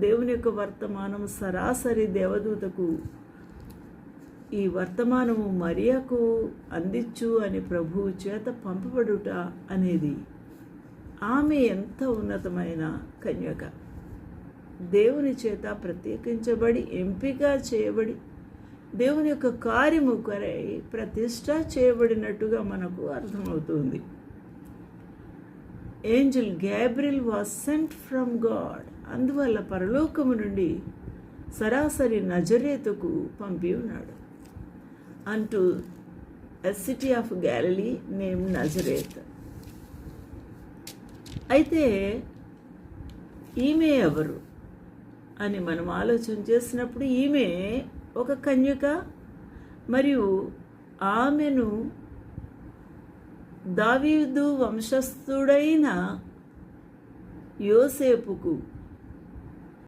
దేవుని యొక్క వర్తమానం సరాసరి దేవదూతకు ఈ వర్తమానము మరియకు అందించు అని ప్రభువు చేత పంపబడుట అనేది ఆమె ఎంత ఉన్నతమైన కన్యక. దేవుని చేత ప్రత్యేకించబడి ఎంపిక చేయబడి దేవుని యొక్క కార్యము కొరై ప్రతిష్ట చేయబడినట్టుగా మనకు అర్థమవుతుంది. Angel Gabriel was sent from God. అందువల్ల పరలోకము నుండి సరాసరి నజరేతుకు పంపి ఉన్నాడు. అంటూ a city of Galilee name Nazareth. అయితే ఈమె ఎవరు అని మనం ఆలోచన చేసినప్పుడు ఈమె ఒక కన్యక మరియు ఆమెను దావీదు వంశస్థుడైన యోసేపుకు